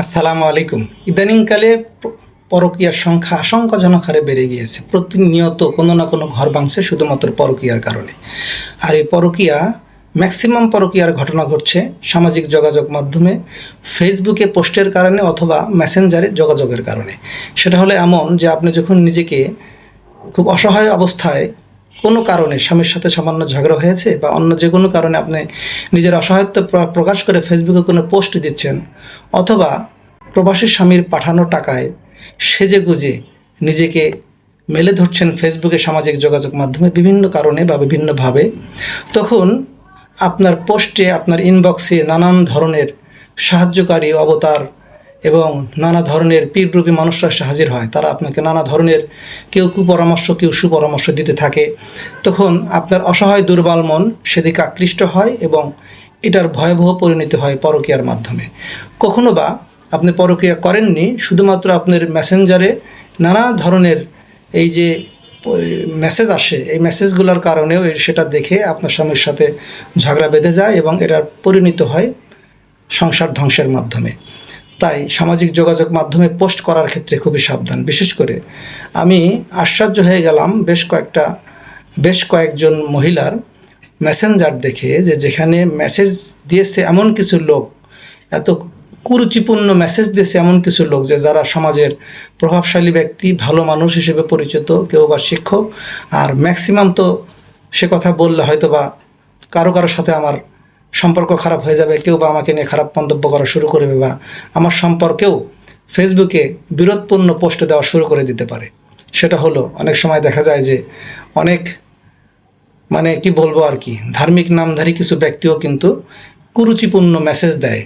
আসসালামু আলাইকুম। ইদানিংকালে পরকীয়ার সংখ্যা আশঙ্কাজনক হারে বেড়ে গিয়েছে। প্রতিনিয়ত কোনো না কোনো ঘর ভাঙছে শুধুমাত্র পরকীয়ার কারণে। আর এই পরকীয়া, ম্যাক্সিমাম পরকীয়ার ঘটনা ঘটছে সামাজিক যোগাযোগ মাধ্যমে, ফেসবুকে পোস্টের কারণে অথবা মেসেঞ্জারে যোগাযোগের কারণে। সেটা হলো এমন যে আপনি যখন নিজেকে খুব অসহায় অবস্থায় কোনো কারণে স্বামীর সাথে সামান্য ঝগড়া হয়েছে বা অন্য যে কোনো কারণে আপনি নিজের অসহায়ত্ব প্রকাশ করে ফেসবুকে কোনো পোস্ট দিচ্ছেন, অথবা প্রবাসী স্বামীর পাঠানো টাকায় সেজে গুজে নিজেকে মেলে ধরছেন ফেসবুকে সামাজিক যোগাযোগ মাধ্যমে বিভিন্ন কারণে বা বিভিন্নভাবে, তখন আপনার পোস্টে, আপনার ইনবক্সে নানান ধরনের সাহায্যকারী, অবতার এবং নানা ধরনের পীররূপী মানুষরা এসে হাজির হয়। তারা আপনাকে নানা ধরনের কেউ কুপরামর্শ, কেউ সুপরামর্শ দিতে থাকে। তখন আপনার অসহায় দুর্বল মন সেদিকে আকৃষ্ট হয় এবং এটার ভয়াবহ পরিণতি হয় পরকীয়ার মাধ্যমে। কখনো বা আপনি পরকীয়া করেননি, শুধুমাত্র আপনার মেসেঞ্জারে নানা ধরনের এই যে মেসেজ আসে, এই মেসেজগুলোর কারণেও সেটা দেখে আপনার স্বামীর সাথে ঝগড়া বেঁধে যায় এবং এটার পরিণত হয় সংসার ধ্বংসের মাধ্যমে। তাই সামাজিক যোগাযোগ মাধ্যমে পোস্ট করার ক্ষেত্রে খুবই সাবধান। বিশেষ করে আমি আশ্চর্য হয়ে গেলাম বেশ কয়েকটা, বেশ কয়েকজন মহিলার মেসেঞ্জার দেখে যে যেখানে মেসেজ দিয়েছে এমন কিছু লোক, এত কুরুচিপূর্ণ মেসেজ দিয়েছে এমন কিছু লোক যে যারা সমাজের প্রভাবশালী ব্যক্তি, ভালো মানুষ হিসেবে পরিচিত, কেউ বা শিক্ষক। আর ম্যাক্সিমাম তো সে কথা বললে হয়তো বা কারও কারোর সাথে আমার সম্পর্ক খারাপ হয়ে যাবে, কেউ বা আমাকে নিয়ে খারাপ মন্তব্য করা শুরু করবে বা আমার সম্পর্কেও ফেসবুকে বিরোধপূর্ণ পোস্ট দেওয়া শুরু করে দিতে পারে। সেটা হলো, অনেক সময় দেখা যায় যে অনেক মানে কি বলব আর কি, ধার্মিক নামধারী কিছু ব্যক্তিও কিন্তু কুরুচিপূর্ণ মেসেজ দেয়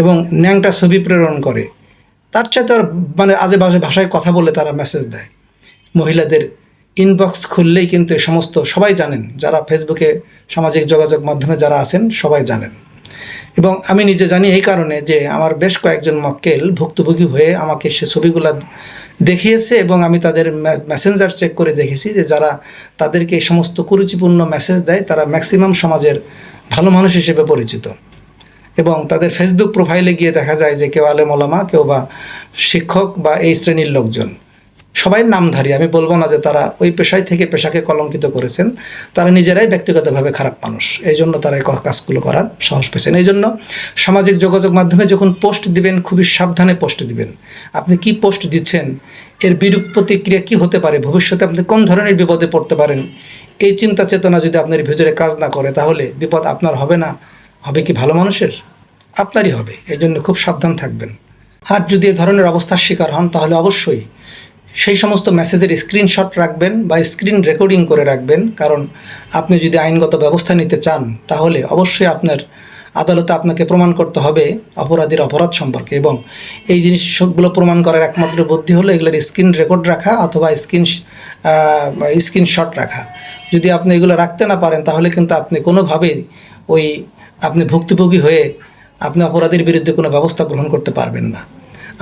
এবং ন্যাংটা ছবি প্রেরণ করে। তার চাইতে আর মানে আজে বাজে ভাষায় কথা বলে তারা মেসেজ দেয়। মহিলাদের ইনবক্স খুললেই কিন্তু এ সমস্ত সবাই জানেন। যারা ফেসবুকে সামাজিক যোগাযোগ মাধ্যমে যারা আছেন, সবাই জানেন। এবং আমি নিজে জানি এই কারণে যে আমার বেশ কয়েকজন মক্কেল ভুক্তভোগী হয়ে আমাকে সে ছবিগুলো দেখিয়েছে এবং আমি তাদের মেসেঞ্জার চেক করে দেখেছি যে যারা তাদেরকে এই সমস্ত কুরুচিপূর্ণ মেসেজ দেয়, তারা ম্যাক্সিমাম সমাজের ভালো মানুষ হিসেবে পরিচিত। এবং তাদের ফেসবুক প্রোফাইলে গিয়ে দেখা যায় যে কেউ আলেম ওলামা, কেউ বা শিক্ষক বা এই শ্রেণির লোকজন। সবাই নামধারী। আমি বলব না যে তারা ওই পেশায় থেকে পেশাকে কলঙ্কিত করেছেন। তারা নিজেরাই ব্যক্তিগতভাবে খারাপ মানুষ। এই জন্য তারা এই কাজগুলো করার সাহস পেয়েছেন। এই জন্য সামাজিক যোগাযোগ মাধ্যমে যখন পোস্ট দিবেন, খুবই সাবধানে পোস্ট দিবেন। আপনি কি পোস্ট দিচ্ছেন? এর বিরূপ প্রতিক্রিয়া কি হতে পারে? ভবিষ্যতে আপনি কোন ধরনের বিপদে পড়তে পারেন? এই চিন্তা চেতনা যদি আপনার ভিতরে কাজ না করে, তাহলে বিপদ আপনার হবে না। হবে কি ভালো মানুষের? আপনারই হবে। এই জন্য খুব সাবধান থাকবেন। আর যদি এ ধরনের অবস্থার শিকার হন, তাহলে অবশ্যই সেই সমস্ত মেসেজের স্ক্রিনশট রাখবেন বা স্ক্রিন রেকর্ডিং করে রাখবেন। কারণ আপনি যদি আইনগত ব্যবস্থা নিতে চান, তাহলে অবশ্যই আপনার আদালতে আপনাকে প্রমাণ করতে হবে অপরাধীর অপরাধ সম্পর্কে। এবং এই জিনিসগুলো প্রমাণ করার একমাত্র বুদ্ধি হলো এগুলোর স্ক্রিন রেকর্ড রাখা অথবা স্ক্রিন স্ক্রিনশট রাখা। যদি আপনি এগুলো রাখতে না পারেন, তাহলে কিন্তু আপনি কোনোভাবেই ওই আপনি ভুক্তভোগী হয়ে আপনি অপরাধীর বিরুদ্ধে কোনো ব্যবস্থা গ্রহণ করতে পারবেন না।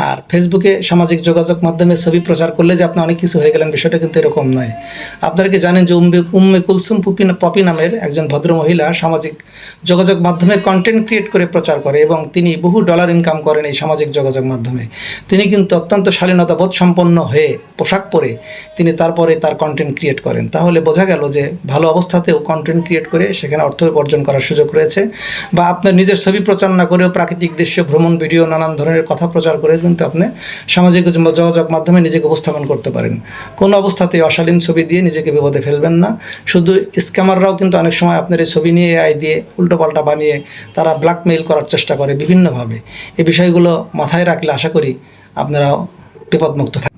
আর ফেসবুকে সামাজিক যোগাযোগ মাধ্যমে ছবি প্রচার করলে যে আপনি অনেক কিছু হয়ে গেলেন, বিষয়টা কিন্তু এরকম নয়। আপনারা কি জানেন যে উম্মে উম্মে কুলসুম পুপি পপি নামের একজন ভদ্র মহিলা সামাজিক যোগাযোগ মাধ্যমে কন্টেন্ট ক্রিয়েট করে প্রচার করে এবং তিনি বহু ডলার ইনকাম করেন এই সামাজিক যোগাযোগ মাধ্যমে। তিনি কিন্তু অত্যন্ত শালীনতা বোধ সম্পন্ন হয়ে পোশাক পরে তিনি তারপরে তার কন্টেন্ট ক্রিয়েট করেন। তাহলে বোঝা গেল যে ভালো অবস্থাতেও কন্টেন্ট ক্রিয়েট করে সেখানে অর্থ উপার্জন করার সুযোগ রয়েছে বা আপনার নিজের ছবি প্রচার না করেও প্রাকৃতিক দৃশ্য, ভ্রমণ ভিডিও নানান ধরনের কথা প্রচার করে কিন্তু আপনি সামাজিক যোগাযোগ মাধ্যমে নিজেকে উপস্থাপন করতে পারেন। কোনো অবস্থাতে অশালীন ছবি দিয়ে নিজেকে বিপদে ফেলবেন না। শুধু স্ক্যামাররাও কিন্তু অনেক সময় আপনার এই ছবি নিয়ে আই দিয়ে উল্টোপাল্টা বানিয়ে তারা ব্ল্যাকমেইল করার চেষ্টা করে বিভিন্নভাবে। এই বিষয়গুলো মাথায় রাখলে আশা করি আপনারাও বিপদমুক্ত থাকবেন।